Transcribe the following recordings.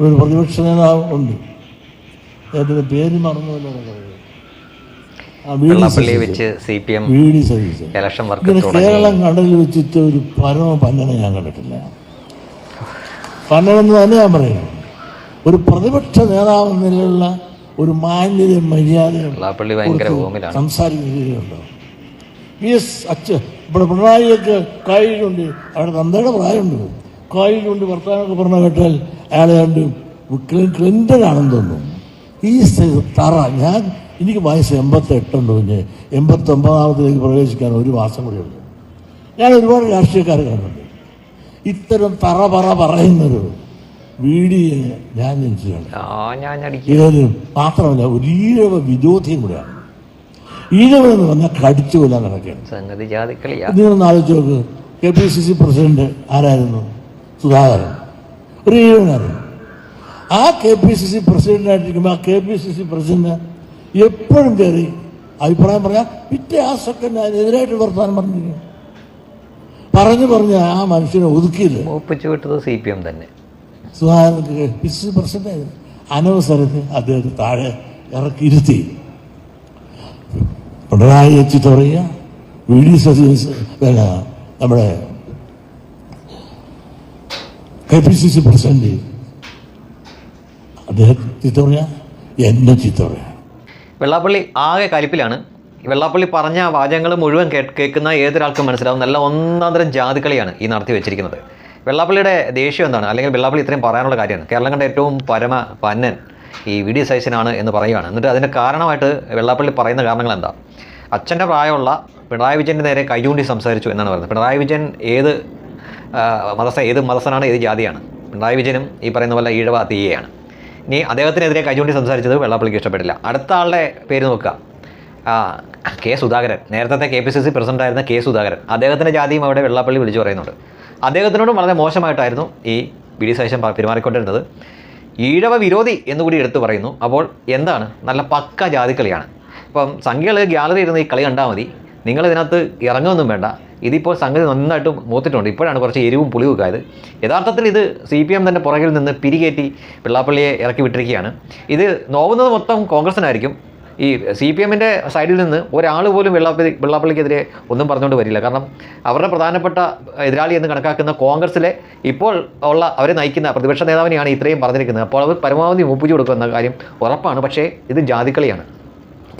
ഒരു പ്രതിപക്ഷ നേതാവ് ഉണ്ട്. അദ്ദേഹത്തിന്റെ പേര് മറന്നുവല്ലോ സതീശൻ. വെച്ച് സി പി എം കേരളം കടലിൽ വെച്ചിട്ട് ഒരു പരമ പന്നനെ ഞാൻ കണ്ടിട്ടില്ല. പന്നനെന്ന് തന്നെ ഞാൻ പറയുന്നു. ഒരു പ്രതിപക്ഷ നേതാവ് നിലയിലുള്ള ഒരു മാന്യതയും മര്യാദയും സംസാരിക്കുകയുണ്ടോ. വി എസ് അച്ഛ ഇവിടെ പിണറായിയൊക്കെ കായിലുണ്ട് അവിടെ തന്തയുടെ പ്രായമുണ്ട്. കായിലുണ്ട് വർത്തമാനമൊക്കെ പറഞ്ഞ കേട്ടാൽ അയാളെ കണ്ട്. ക്ലി- ക്ലിന്റൺ ആണെന്ന് തോന്നുന്നു. ഈ തറ. ഞാൻ എനിക്ക് വയസ്സ് എൺപത്തെട്ടുണ്ട് കുഞ്ഞ്. എൺപത്തൊമ്പതാമത്തിലേക്ക് പ്രവേശിക്കാൻ ഒരു മാസം കൂടി ഉള്ളു. ഞാൻ ഒരുപാട് രാഷ്ട്രീയക്കാരെ കാണുന്നുണ്ട്. ഇത്തരം തറ പറ പറയുന്നൊരു വീഡിയോ ഞാൻ ഇത് മാത്രമല്ല ഒരു ഈഴവ വിരോധിയും കൂടെയാണ്. ഈഴവ എന്ന് പറഞ്ഞാൽ കടിച്ചു കൊല്ലാൻ നടക്കുകയാണ്. നിങ്ങളൊന്ന് ആലോചിച്ച് നോക്ക്. K P C C president ആരായിരുന്നു? സുധാകരൻ. ഒരു ഈഴവനായിരുന്നു ആ കെ പി സി സി പ്രസിഡന്റായിട്ടിരിക്കുമ്പോൾ ആ K P C C president എപ്പോഴും കയറി അഭിപ്രായം പറഞ്ഞാൽ പിറ്റേ ആ സെക്കൻഡ് അതിനെതിരായിട്ട് വർത്തമാനം പറഞ്ഞിരിക്കും പറഞ്ഞു പറഞ്ഞ് ആ മനുഷ്യനെ ഒതുക്കിയില്ല. ഒപ്പിച്ചു വിട്ടത് സി പി എം തന്നെ. Sudhakaran K P C C president അനവസരത്തിൽ അദ്ദേഹത്തെ താഴെ ഇറക്കിയിരുത്തി പിണറായി വെച്ചിട്ട് പറയുക വി ഡി സതീശ് നമ്മുടെ K P C C president. അദ്ദേഹം എന്റെ ചിത്തോറ വെള്ളാപ്പള്ളി ആകെ കലിപ്പിലാണ്. വെള്ളാപ്പള്ളി പറഞ്ഞ വാചകങ്ങൾ മുഴുവൻ കേൾക്കുന്ന ഏതൊരാൾക്കും മനസ്സിലാവും. നല്ല ഒന്നാന്തരം ജാതിക്കളിയാണ് ഈ നടത്തി വെച്ചിരിക്കുന്നത്. വെള്ളാപ്പള്ളിയുടെ ദേഷ്യം എന്താണ്? അല്ലെങ്കിൽ വെള്ളാപ്പള്ളി ഇത്രയും പറയാനുള്ള കാര്യമാണ്. കേരളം കണ്ട ഏറ്റവും പരമ പന്നൻ ഈ വി ഡി സൈസിനാണ് എന്ന് പറയുകയാണ്. എന്നിട്ട് അതിന്റെ കാരണമായിട്ട് വെള്ളാപ്പള്ളി പറയുന്ന കാരണങ്ങൾ എന്താ? അച്ഛന്റെ പ്രായമുള്ള പിണറായി വിജയന്റെ നേരെ കൈചൂണ്ടി സംസാരിച്ചു എന്നാണ് പറയുന്നത്. പിണറായി വിജയൻ ഏത് മതസ്ഥ ഏത് മതസ്ഥനാണ് ഏത് ജാതിയാണ്? പിണറായി വിജയനും ഈ പറയുന്ന പോലെ ഈഴവ തീയയാണ്. ഇനി അദ്ദേഹത്തിനെതിരെ കൈചൂണ്ടി സംസാരിച്ചത് വെള്ളാപ്പള്ളിക്ക് ഇഷ്ടപ്പെട്ടില്ല അടുത്ത ആളുടെ പേര് നോക്കുക. കെ സുധാകരൻ. നേരത്തെ കെ പി സി സി പ്രസിഡന്റായിരുന്ന കെ സുധാകരൻ. അദ്ദേഹത്തിന്റെ ജാതിയും അവിടെ വെള്ളാപ്പള്ളി വിളിച്ചു പറയുന്നുണ്ട്. അദ്ദേഹത്തിനോടും വളരെ മോശമായിട്ടായിരുന്നു ഈ വി ഡി സതീശൻ പെരുമാറിക്കൊണ്ടിരുന്നത്. ഈഴവ വിരോധി എന്നുകൂടി എടുത്തു പറയുന്നു. അപ്പോൾ എന്താണ്? നല്ല പക്ക ജാതിക്കളിയാണ്. ഇപ്പം സംഖ്യകൾ ഗ്യാലറി ഇരുന്ന് ഈ കളി കണ്ടാൽ മതി. നിങ്ങൾ ഇതിനകത്ത് ഇറങ്ങുമൊന്നും വേണ്ട. ഇതിപ്പോൾ സംഗതി നന്നായിട്ട് മൂത്തിട്ടുണ്ട്. ഇപ്പോഴാണ് കുറച്ച് എരിവും പുളിയും ഒക്കെ ആയത്. യഥാർത്ഥത്തിൽ ഇത് സി പി എം തന്നെ പുറകിൽ നിന്ന് പിരികേറ്റി പിള്ളാപ്പള്ളിയെ ഇറക്കി വിട്ടിരിക്കുകയാണ്. ഇത് നോവുന്നത് മൊത്തം കോൺഗ്രസിനായിരിക്കും. ഈ സി പി എമ്മിന്റെ സൈഡിൽ നിന്ന് ഒരാൾ പോലും വെള്ളാപ്പള്ളി വെള്ളാപ്പള്ളിക്കെതിരെ ഒന്നും പറഞ്ഞുകൊണ്ട് വരില്ല. കാരണം അവരുടെ പ്രധാനപ്പെട്ട എതിരാളി എന്ന് കണക്കാക്കുന്ന കോൺഗ്രസിലെ ഇപ്പോൾ ഉള്ള അവരെ നയിക്കുന്ന പ്രതിപക്ഷ നേതാവിനെയാണ് ഇത്രയും പറഞ്ഞിരിക്കുന്നത്. അപ്പോൾ അവർ പരമാവധി മൂപ്പിച്ചു കൊടുക്കുന്ന കാര്യം ഉറപ്പാണ്. പക്ഷേ ഇത് ജാതിക്കളിയാണ്.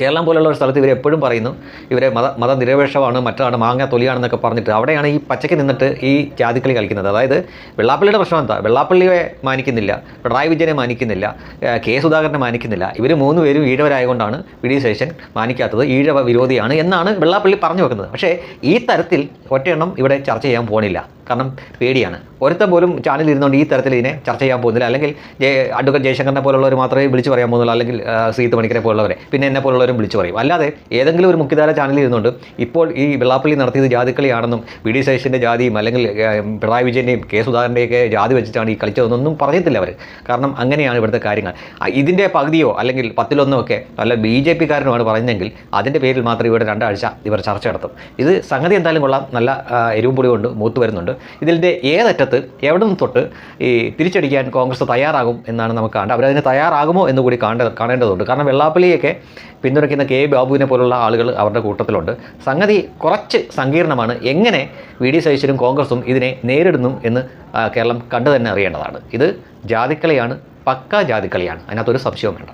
കേരളം പോലുള്ള ഒരു സ്ഥലത്ത് ഇവർ എപ്പോഴും പറയുന്നു ഇവരെ മത മതനിരപേക്ഷമാണ് മറ്റാണ് മാങ്ങ തൊലിയാണെന്നൊക്കെ പറഞ്ഞിട്ട് അവിടെയാണ് ഈ പച്ചയ്ക്ക് നിന്നിട്ട് ഈ ജാതിക്കളി കളിക്കുന്നത്. അതായത് വെള്ളാപ്പള്ളിയുടെ പ്രശ്നം എന്താ? വെള്ളാപ്പള്ളിയെ മാനിക്കുന്നില്ല പിണറായി വിജയനെ മാനിക്കുന്നില്ല കെ സുധാകരനെ മാനിക്കുന്നില്ല. ഇവർ മൂന്ന് പേരും ഈഴവരായതുകൊണ്ടാണ് വി ഡി ശേഷൻ മാനിക്കാത്തത് ഈഴവ വിരോധിയാണ് എന്നാണ് വെള്ളാപ്പള്ളി പറഞ്ഞു വെക്കുന്നത്. പക്ഷേ ഈ തരത്തിൽ ഒറ്റയെണ്ണം ഇവിടെ ചർച്ച ചെയ്യാൻ പോകണില്ല കാരണം പേടിയാണ്. ഒരുത്തൻ പോലും ചാനലിൽ ഇരുന്നുകൊണ്ട് ഈ തരത്തിൽ ഇതിനെ ചർച്ച ചെയ്യാൻ പോകുന്നില്ല. അല്ലെങ്കിൽ അഡ്വക്കേറ്റ് ജയശങ്കറിനെ പോലുള്ളവർ മാത്രമേ വിളിച്ചു പറയാൻ പോകുന്നുള്ളൂ. അല്ലെങ്കിൽ സീത്ത് മണിക്കരെ പോലുള്ളവരെ. പിന്നെ എന്നെ പോലുള്ളവരും വിളിച്ചു പറയും. അല്ലാതെ ഏതെങ്കിലും ഒരു മുഖ്യധാര ചാനലിൽ ഇരുന്നുകൊണ്ട് ഇപ്പോൾ ഈ വെള്ളാപ്പള്ളി നടത്തിയത് ജാതിക്കളിയാണെന്നും വി ഡി സതീശന്റെ ജാതിയും അല്ലെങ്കിൽ പിണറായി വിജയന്റെയും കെ സുധാകരന്റെയൊക്കെ ജാതി വെച്ചിട്ടാണ് ഈ കളിച്ചതെന്നൊന്നും പറഞ്ഞിട്ടില്ല അവർ കാരണം അങ്ങനെയാണ് ഇവിടുത്തെ കാര്യങ്ങൾ. ഇതിന്റെ പകുതിയോ അല്ലെങ്കിൽ പത്തിലൊന്നോ ഒക്കെ നല്ല ബി ജെ പിക്കാരനുമാണ് പറഞ്ഞെങ്കിൽ അതിന്റെ പേരിൽ മാത്രം ഇവിടെ രണ്ടാഴ്ച ഇവർ ചർച്ച നടത്തും. ഇത് സംഗതി എന്തായാലും കൊള്ളാം. നല്ല എരിവും പൊടി കൊണ്ട് മൂത്ത് വരുന്നുണ്ട്. ഇതിന്റെ ഏതറ്റത്ത് എവിടെ നിന്ന് തൊട്ട് ഈ തിരിച്ചടിക്കാൻ കോൺഗ്രസ് തയ്യാറാകും എന്നാണ് നമുക്ക് കാണേണ്ടത്. അവരതിന് തയ്യാറാകുമോ എന്ന് കൂടി കാണേണ്ട കാണേണ്ടതുണ്ട്. കാരണം വെള്ളാപ്പള്ളിയൊക്കെ പിന്തുണയ്ക്കുന്ന കെ. ബാബുവിനെ പോലുള്ള ആളുകൾ അവരുടെ കൂട്ടത്തിലുണ്ട്. സംഗതി കുറച്ച് സങ്കീർണമാണ്. എങ്ങനെ വി. ഡി. സതീശനും കോൺഗ്രസും ഇതിനെ നേരിടുന്നു എന്ന് കേരളം കണ്ടു തന്നെ അറിയേണ്ടതാണ്. ഇത് ജാതിക്കളിയാണ് പക്ക ജാതിക്കളിയാണ്. അതിനകത്തൊരു സംശയവും വേണ്ട